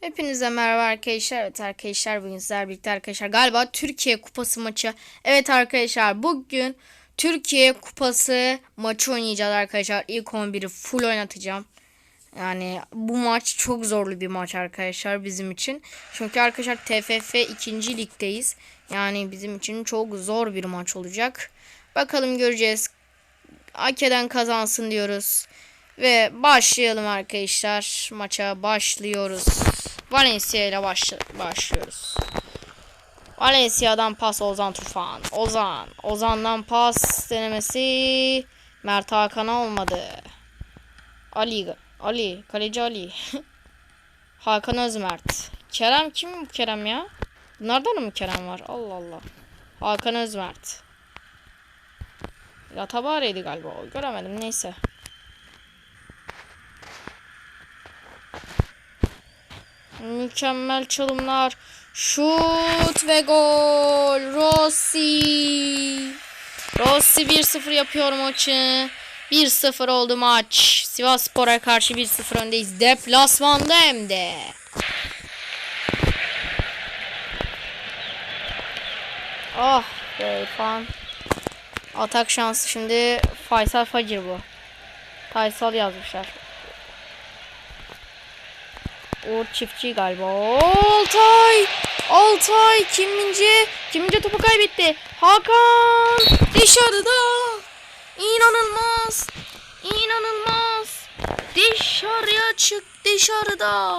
Hepinize merhaba arkadaşlar. Evet arkadaşlar bugün sizlerle birlikte arkadaşlar galiba Türkiye Kupası maçı. Evet arkadaşlar bugün Türkiye Kupası maçı oynayacağız arkadaşlar. İlk 11'i full oynatacağım. Yani bu maç çok zorlu bir maç arkadaşlar bizim için. Çünkü arkadaşlar TFF 2. ligdeyiz. Yani bizim için çok zor bir maç olacak. Bakalım göreceğiz. Hak eden kazansın diyoruz. Ve başlayalım arkadaşlar. Maça başlıyoruz. Valencia ile başlıyoruz. Valencia'dan pas Ozan Tufan. Ozan. Ozan'dan pas denemesi Mert Hakan'a olmadı. Ali. Ali. Kaleci Ali. Hakan Özmert. Kerem kim bu Kerem ya? Bunlardan mı Kerem var? Allah Allah. Hakan Özmert. Ya tabareydi galiba o. Göremedim neyse. Mükemmel çalımlar. Şut ve gol. Rossi. Rossi 1-0 yapıyor maçı. 1-0 oldu maç. Sivas Spor'a karşı 1-0 öndeyiz. Deplasmanda hem de. Ah be İrfan. Atak şansı şimdi Faysal Facir bu. Faysal yazmışlar. Uğur Çiftçi galiba. Altay! Altay kiminci? Kiminci topu kaybetti? Hakan! Dışarıda! İnanılmaz! İnanılmaz! Dışarıya çık dışarıda!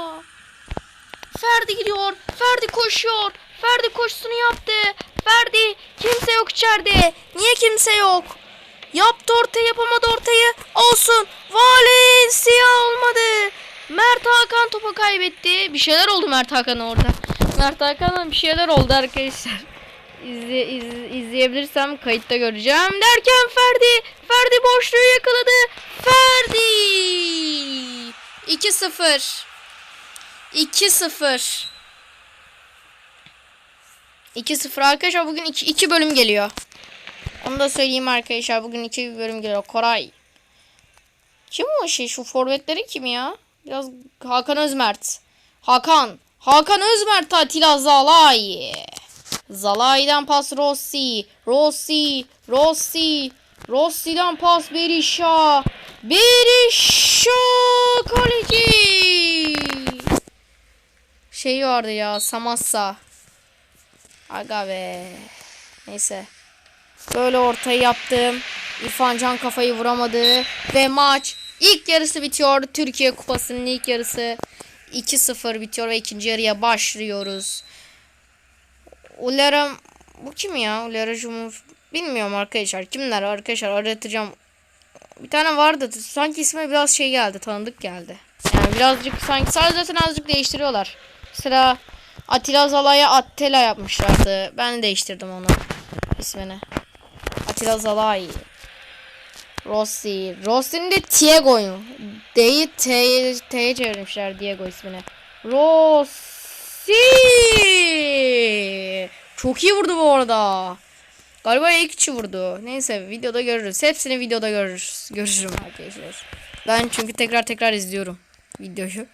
Ferdi gidiyor. Ferdi koşuyor. Ferdi koşusunu yaptı. Ferdi kimse yok içeride. Niye kimse yok? Yaptı ortayı yapamadı ortayı. Olsun. Valencia olmadı. Mert Hakan topu kaybetti. Bir şeyler oldu Mert Hakan'a orada. Mert Hakan'a bir şeyler oldu arkadaşlar. İzle, iz- izleyebilirsem kayıtta göreceğim. Derken Ferdi. Ferdi boşluğu yakaladı. Ferdi. 2-0. 2-0. 2-0 arkadaşlar bugün 2, 2 bölüm geliyor. Onu da söyleyeyim arkadaşlar bugün 2 bölüm geliyor. Koray. Kim o şey şu forvetleri kim ya? Biraz Hakan Özmert. Hakan. Hakan Özmert Atilla Zalai. Zalai'den pas Rossi. Rossi. Rossi. Rossi'den pas Berisha. Berisha kaleci. Şey vardı ya Samassa. Aga be. Neyse. Böyle ortayı yaptım. İrfan Can kafayı vuramadı. Ve maç ilk yarısı bitiyor. Türkiye Kupası'nın ilk yarısı 2-0 bitiyor ve ikinci yarıya başlıyoruz. Ulera bu kim ya? Ulera Cumhur bilmiyorum arkadaşlar. Kimler arkadaşlar aratacağım. Bir tane vardı. Sanki ismi biraz şey geldi. Tanıdık geldi. Yani birazcık sanki sadece zaten azıcık değiştiriyorlar. Mesela Atilla Zalai'ye Attila yapmışlardı. Ben değiştirdim onu ismini. Atilla Zalai. Rossi. Rossi'nin de Diego'yu. D'yi T'ye T'ye çevirmişler Diego ismini. Rossi. Çok iyi vurdu bu arada. Galiba ilk içi vurdu. Neyse videoda görürüz. Hepsini videoda görürüz. Görürüm arkadaşlar. Ben çünkü tekrar tekrar izliyorum videoyu.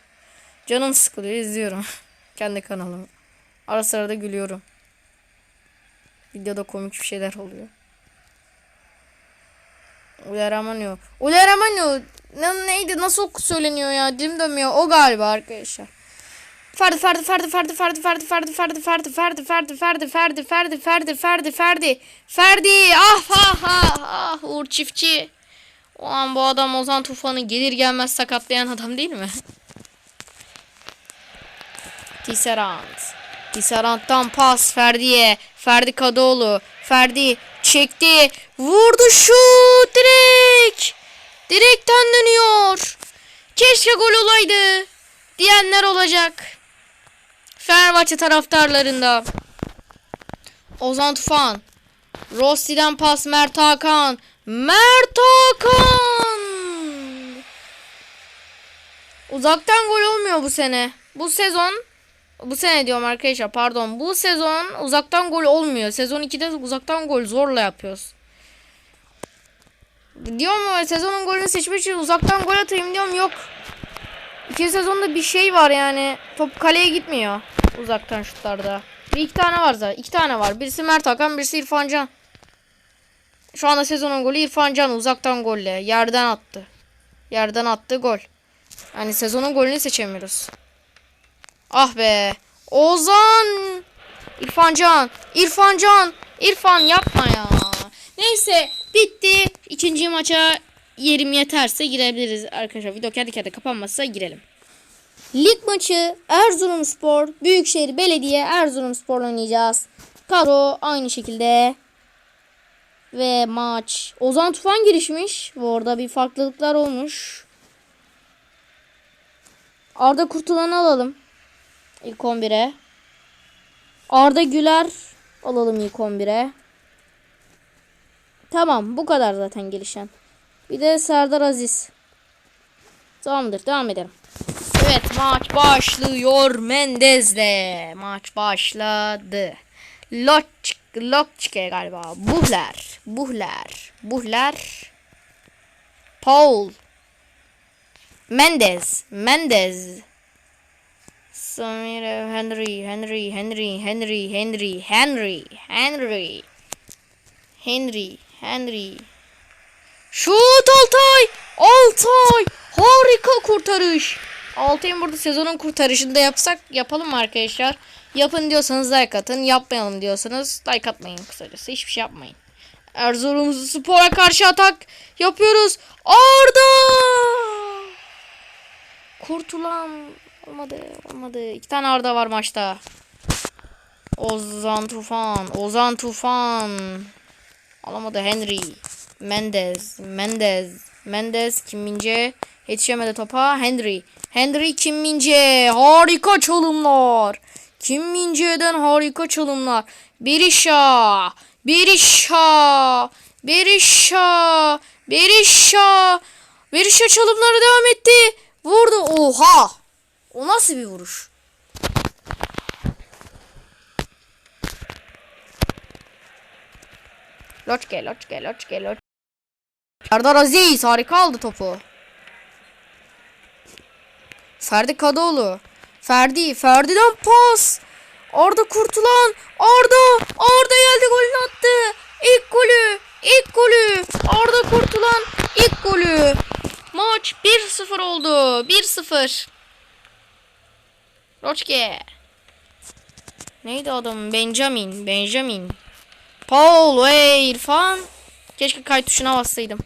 Canım sıkılıyor izliyorum. Kendi kanalımı. Ara sıra da gülüyorum. Videoda komik bir şeyler oluyor. Uyaramanıyor. Uyaramanıyor. Ne, neydi? Nasıl söyleniyor ya? Dilim dönmüyor. O galiba arkadaşlar. Ferdi Ferdi Ferdi Ferdi Ferdi Ferdi Ferdi Ferdi Ferdi Ferdi Ferdi Ferdi Ferdi Ferdi Ferdi Ferdi Ferdi Ferdi ah ah ah ah Uğur Çiftçi o an bu adam Ozan Tufan'ı gelir gelmez sakatlayan adam değil mi? Tisserand. Tisserand'dan pas Ferdi'ye. Ferdi Kadıoğlu. Ferdi çekti. Vurdu şut direkt. Direkten dönüyor. Keşke gol olaydı. Diyenler olacak. Fenerbahçe taraftarlarında. Ozan Tufan. Rossi'den pas Mert Hakan. Mert Hakan. Uzaktan gol olmuyor bu sene. Bu sezon bu sene diyorum arkadaşlar pardon. Bu sezon uzaktan gol olmuyor. Sezon 2'de uzaktan gol zorla yapıyoruz. Diyorum sezonun golünü seçmek için uzaktan gol atayım diyorum yok. İkinci sezonda bir şey var yani. Top kaleye gitmiyor. Uzaktan şutlarda. Bir iki tane var zaten. İki tane var. Birisi Mert Hakan, birisi İrfan Can. Şu anda sezonun golü İrfan Can uzaktan golle. Yerden attı. Yerden attı gol. Yani sezonun golünü seçemiyoruz. Ah be. Ozan. İrfan Can. İrfan Can. İrfan yapma ya. Neyse bitti. İkinci maça yerim yeterse girebiliriz arkadaşlar. Video kendi kendine kapanmazsa girelim. Lig maçı Erzurumspor, Büyükşehir Belediye Erzurumspor oynayacağız. Kadro aynı şekilde. Ve maç. Ozan Tufan girişmiş. Bu arada bir farklılıklar olmuş. Arda Kurtulan'ı alalım. İlk 11'e. Arda Güler alalım ilk 11'e. Tamam bu kadar zaten gelişen. Bir de Serdar Aziz. Tamamdır devam edelim. Evet maç başlıyor Mendez'le. Maç başladı. Loç, Loçke galiba. Buhler. Buhler. Buhler. Paul. Mendez. Mendez. Samir Henry, Henry, Henry, Henry, Henry, Henry, Henry. Henry, Henry. Şut Altay! Altay! Harika kurtarış. Altay'ın burada sezonun kurtarışını da yapsak yapalım arkadaşlar? Yapın diyorsanız like atın. Yapmayalım diyorsanız like atmayın kısacası. Hiçbir şey yapmayın. Erzurum Spor'a karşı atak yapıyoruz. Arda! Kurtulan olmadı olmadı. İki tane Arda var maçta. Ozan Tufan. Ozan Tufan. Alamadı Henry. Mendez. Mendez. Mendez Kim Mince. Yetişemedi topa. Henry. Henry Kim Mince. Harika çalımlar. Kim Mince'den harika çalımlar. Berisha. Berisha. Berisha. Berisha. Berisha çalımları devam etti. Vurdu. Oha. O nasıl bir vuruş? Loçke, Loçke, Loçke, Loçke. Serdar Aziz harika aldı topu. Ferdi Kadıoğlu. Ferdi, Ferdi'den pas. Arda Kurtulan. Arda, Arda geldi golünü attı. İlk golü, ilk golü. Arda Kurtulan ilk golü. Maç 1-0 oldu. 1-0. Roçke. Neydi adam? Benjamin, Benjamin. Paul ve İrfan. Keşke kay tuşuna bassaydım.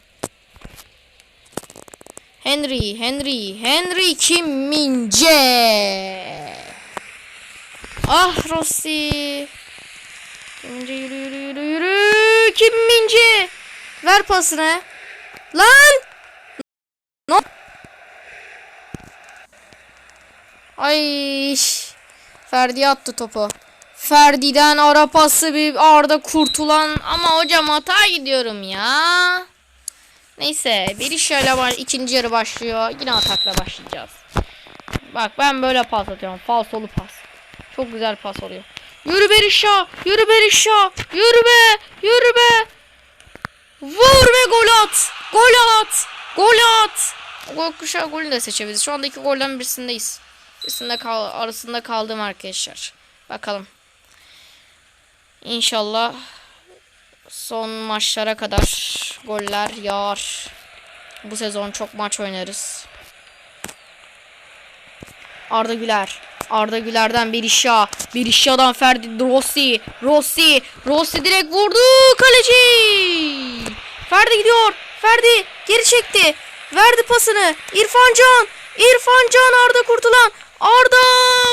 Henry, Henry, Henry Kim Mince. Ah Rossi. Kim Mince yürü yürü yürü yürü. Kim. Ver pasını. Lan. Ay. Ferdi attı topu. Ferdi'den ara pası bir Arda kurtulan ama hocam hata gidiyorum ya. Neyse bir şöyle var ikinci yarı başlıyor. Yine atakla başlayacağız. Bak ben böyle pas atıyorum. Falsolu pas. Çok güzel pas oluyor. Yürü Berisha! Yürü Berisha! Yürü be! Yürü be! Vur ve gol at! Gol at! Gol at! Gol kuşağı golünü de seçebiliriz. Şu anda iki golden birisindeyiz. Birisinde kal arasında kaldım arkadaşlar. Bakalım. İnşallah son maçlara kadar goller yağar. Bu sezon çok maç oynarız. Arda Güler. Arda Güler'den bir işa. Ferdi Rossi. Rossi. Rossi direkt vurdu. Kaleci. Ferdi gidiyor. Ferdi geri çekti. Verdi pasını. İrfan Can. İrfan Can Arda kurtulan. Arda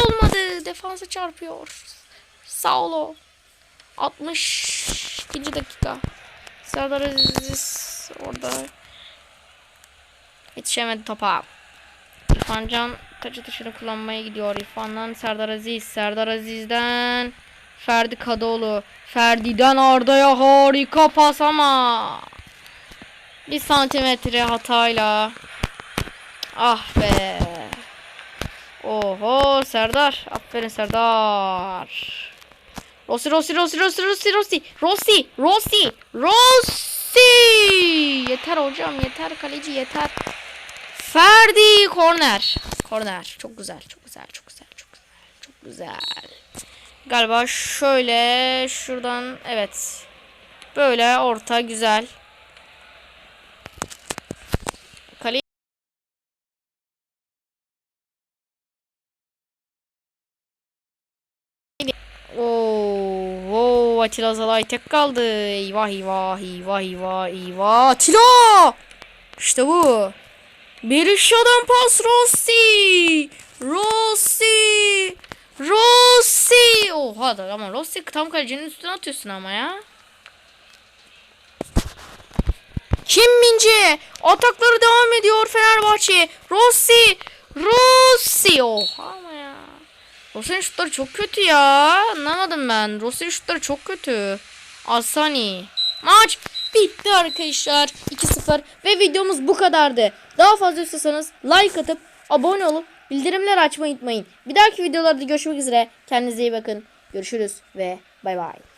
olmadı. Defansa çarpıyor. Ol. 62. dakika. Serdar Aziz orada yetişemedi topa. İrfan Can taçı dışarı kullanmaya gidiyor. İrfan'dan Serdar Aziz. Serdar Aziz'den Ferdi Kadıoğlu. Ferdi'den Arda'ya harika pas ama bir santimetre hatayla. Ah be. Oho Serdar. Aferin Serdar. Rossi Rossi Rossi Rossi Rossi Rossi Rossi Rossi Rossi Yeter hocam yeter kaleci yeter Ferdi korner Korner. Çok güzel. Çok güzel. Çok güzel. Çok güzel. Çok güzel. Galiba şöyle şuradan evet. Böyle orta güzel. Atilla Zalay tek kaldı. Eyvah eyvah eyvah eyvah eyvah. Atilla! İşte bu. Berisha'dan pas Rossi. Rossi. Rossi. Oha da ama Rossi tam kalecinin üstüne atıyorsun ama ya. Kim Mince? Atakları devam ediyor Fenerbahçe. Rossi. Rossi. Oha ama. Rossi'nin şutları çok kötü ya. Anlamadım ben. Rossi'nin şutları çok kötü. Asani. Maç bitti arkadaşlar. 2-0 ve videomuz bu kadardı. Daha fazla istiyorsanız like atıp abone olup bildirimler açmayı unutmayın. Bir dahaki videolarda görüşmek üzere. Kendinize iyi bakın. Görüşürüz ve bay bay.